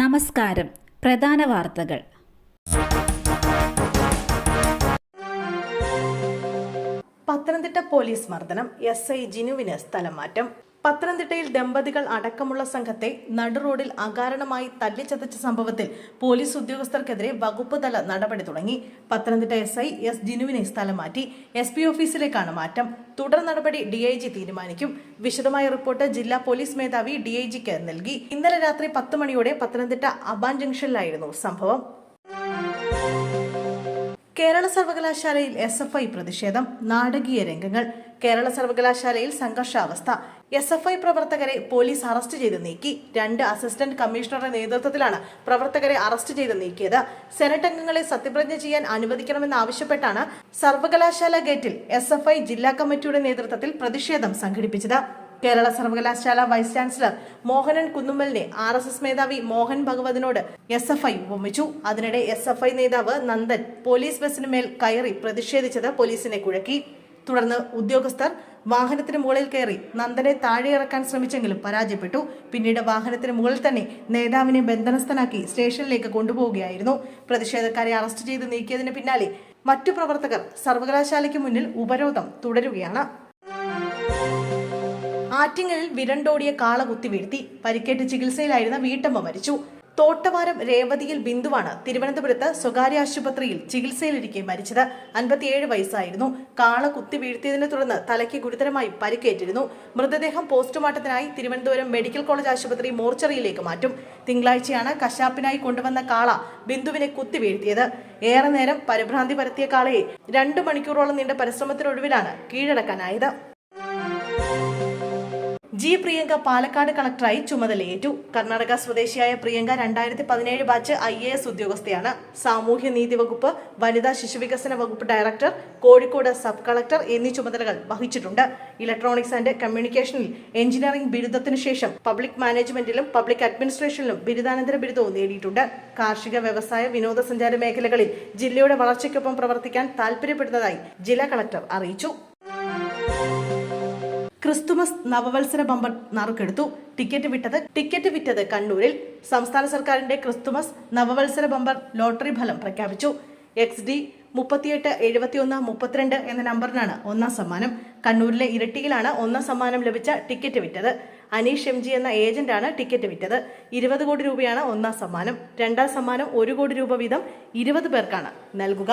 നമസ്കാരം. പ്രധാന വാർത്തകൾ. പത്തനംതിട്ട പോലീസ് മർദ്ദനം. എസ് ഐ ജിനുവിന് സ്ഥലം മാറ്റം പത്തനംതിട്ടയിൽ ദമ്പതികൾ അടക്കമുള്ള സംഘത്തെ നടുറോഡിൽ അകാരണമായി തല്ലിച്ചതച്ച സംഭവത്തിൽ പോലീസ് ഉദ്യോഗസ്ഥർക്കെതിരെ വകുപ്പ് തല നടപടി തുടങ്ങി. പത്തനംതിട്ട എസ് ഐ എസ് ജിനുവിനെ സ്ഥലം മാറ്റി. എസ് പി ഓഫീസിലേക്കാണ് മാറ്റം. തുടർ നടപടി ഡി ഐ ജി തീരുമാനിക്കും. വിശദമായ റിപ്പോർട്ട് ജില്ലാ പോലീസ് മേധാവി ഡി ഐ ജിക്ക് നൽകി. ഇന്നലെ രാത്രി പത്ത് മണിയോടെ പത്തനംതിട്ട അബാൻ ജംഗ്ഷനിലായിരുന്നു സംഭവം. കേരള സർവകലാശാലയിൽ എസ് എഫ് ഐ പ്രതിഷേധം നാടകീയ രംഗങ്ങൾ. കേരള സർവകലാശാലയിൽ സംഘർഷാവസ്ഥ. എസ് എഫ് ഐ പ്രവർത്തകരെ പോലീസ് അറസ്റ്റ് ചെയ്ത് നീക്കി. രണ്ട് അസിസ്റ്റന്റ് കമ്മീഷണറുടെ നേതൃത്വത്തിലാണ് പ്രവർത്തകരെ അറസ്റ്റ് ചെയ്ത് നീക്കിയത്. സെനറ്റ് അംഗങ്ങളെ സത്യപ്രതിജ്ഞ ചെയ്യാൻ അനുവദിക്കണമെന്നാവശ്യപ്പെട്ടാണ് സർവകലാശാല ഗേറ്റിൽ എസ് ജില്ലാ കമ്മിറ്റിയുടെ നേതൃത്വത്തിൽ പ്രതിഷേധം സംഘടിപ്പിച്ചത്. കേരള സർവകലാശാല വൈസ് ചാൻസലർ മോഹനൻ കുന്നുമ്മലിനെ ആർ എസ് എസ് മേധാവി മോഹൻ ഭഗവതിനോട് എസ് എഫ് ഐ ഉപമിച്ചു. അതിനിടെ എസ് എഫ് ഐ നേതാവ് നന്ദൻ പോലീസ് ബസിന് മേൽ കയറി പ്രതിഷേധിച്ചത് പോലീസിനെ കുഴക്കി. തുടർന്ന് ഉദ്യോഗസ്ഥർ വാഹനത്തിന് മുകളിൽ കയറി നന്ദനെ താഴെ ഇറക്കാൻ ശ്രമിച്ചെങ്കിലും പരാജയപ്പെട്ടു. പിന്നീട് വാഹനത്തിന് മുകളിൽ തന്നെ നേതാവിനെ ബന്ധനസ്ഥനാക്കി സ്റ്റേഷനിലേക്ക് കൊണ്ടുപോവുകയായിരുന്നു. പ്രതിഷേധക്കാരെ അറസ്റ്റ് ചെയ്ത് നീക്കിയതിന് പിന്നാലെ മറ്റു പ്രവർത്തകർ സർവകലാശാലയ്ക്ക് മുന്നിൽ ഉപരോധം തുടരുകയാണ്. ആറ്റിങ്ങലിൽ വിരണ്ടോടിയ കാള കുത്തി വീഴ്ത്തി പരിക്കേറ്റ് ചികിത്സയിലായിരുന്ന വീട്ടമ്മ മരിച്ചു. തോട്ടവാരം രേവതിയിൽ ബിന്ദുവാണ് തിരുവനന്തപുരത്ത് സ്വകാര്യ ആശുപത്രിയിൽ ചികിത്സയിലിരിക്കെ മരിച്ചത്. അൻപത്തിയേഴ് വയസ്സായിരുന്നു. കാള കുത്തി വീഴ്ത്തിയതിനെ തുടർന്ന് തലയ്ക്ക് ഗുരുതരമായി പരിക്കേറ്റിരുന്നു. മൃതദേഹം പോസ്റ്റ്മോർട്ടത്തിനായി തിരുവനന്തപുരം മെഡിക്കൽ കോളേജ് ആശുപത്രി മോർച്ചറിയിലേക്ക് മാറ്റും. തിങ്കളാഴ്ചയാണ് കശാപ്പിനായി കൊണ്ടുവന്ന കാള ബിന്ദുവിനെ കുത്തി വീഴ്ത്തിയത്. ഏറെ നേരം പരിഭ്രാന്തി പരത്തിയ കാളയെ രണ്ടു മണിക്കൂറോളം നീണ്ട പരിശ്രമത്തിനൊടുവിലാണ് കീഴടക്കാനായത്. ജി പ്രിയങ്ക പാലക്കാട് കളക്ടറായി ചുമതലയേറ്റു. കർണാടക സ്വദേശിയായ പ്രിയങ്ക രണ്ടായിരത്തി പതിനേഴ് ബാച്ച് ഐ എ എസ് ഉദ്യോഗസ്ഥയാണ്. സാമൂഹ്യനീതി വകുപ്പ് വനിതാ ശിശുവികസന വകുപ്പ് ഡയറക്ടർ കോഴിക്കോട് സബ് കളക്ടർ എന്നീ ചുമതലകൾ വഹിച്ചിട്ടുണ്ട്. ഇലക്ട്രോണിക്സ് ആൻഡ് കമ്മ്യൂണിക്കേഷനിൽ എഞ്ചിനീയറിംഗ് ബിരുദത്തിനു ശേഷം പബ്ലിക് മാനേജ്മെന്റിലും പബ്ലിക് അഡ്മിനിസ്ട്രേഷനിലും ബിരുദാനന്തര ബിരുദവും നേടിയിട്ടുണ്ട്. കാർഷിക വ്യവസായ വിനോദസഞ്ചാര മേഖലകളിൽ ജില്ലയുടെ വളർച്ചയ്ക്കൊപ്പം പ്രവർത്തിക്കാൻ താൽപര്യപ്പെടുന്നതായി ജില്ലാ കളക്ടർ അറിയിച്ചു. ക്രിസ്തുമസ് നവവത്സര ബമ്പർ നറുക്കെടുത്തു. ടിക്കറ്റ് വിട്ടത് ടിക്കറ്റ് വിറ്റത് കണ്ണൂരിൽ. സംസ്ഥാന സർക്കാരിന്റെ ക്രിസ്തുമസ് നവവത്സര ബമ്പർ ലോട്ടറി ഫലം പ്രഖ്യാപിച്ചു. എക്സ് ഡി മുപ്പത്തിയെട്ട് എഴുപത്തിയൊന്ന് മുപ്പത്തിരണ്ട് എന്ന നമ്പറിനാണ് ഒന്നാം സമ്മാനം. കണ്ണൂരിലെ ഇരട്ടിയിലാണ് ഒന്നാം സമ്മാനം ലഭിച്ച ടിക്കറ്റ് വിറ്റത്. അനീഷ് എം ജി എന്ന ഏജന്റാണ് ടിക്കറ്റ് വിറ്റത്. ഇരുപത് കോടി രൂപയാണ് ഒന്നാം സമ്മാനം. രണ്ടാം സമ്മാനം ഒരു കോടി രൂപ വീതം ഇരുപത് പേർക്കാണ് നൽകുക.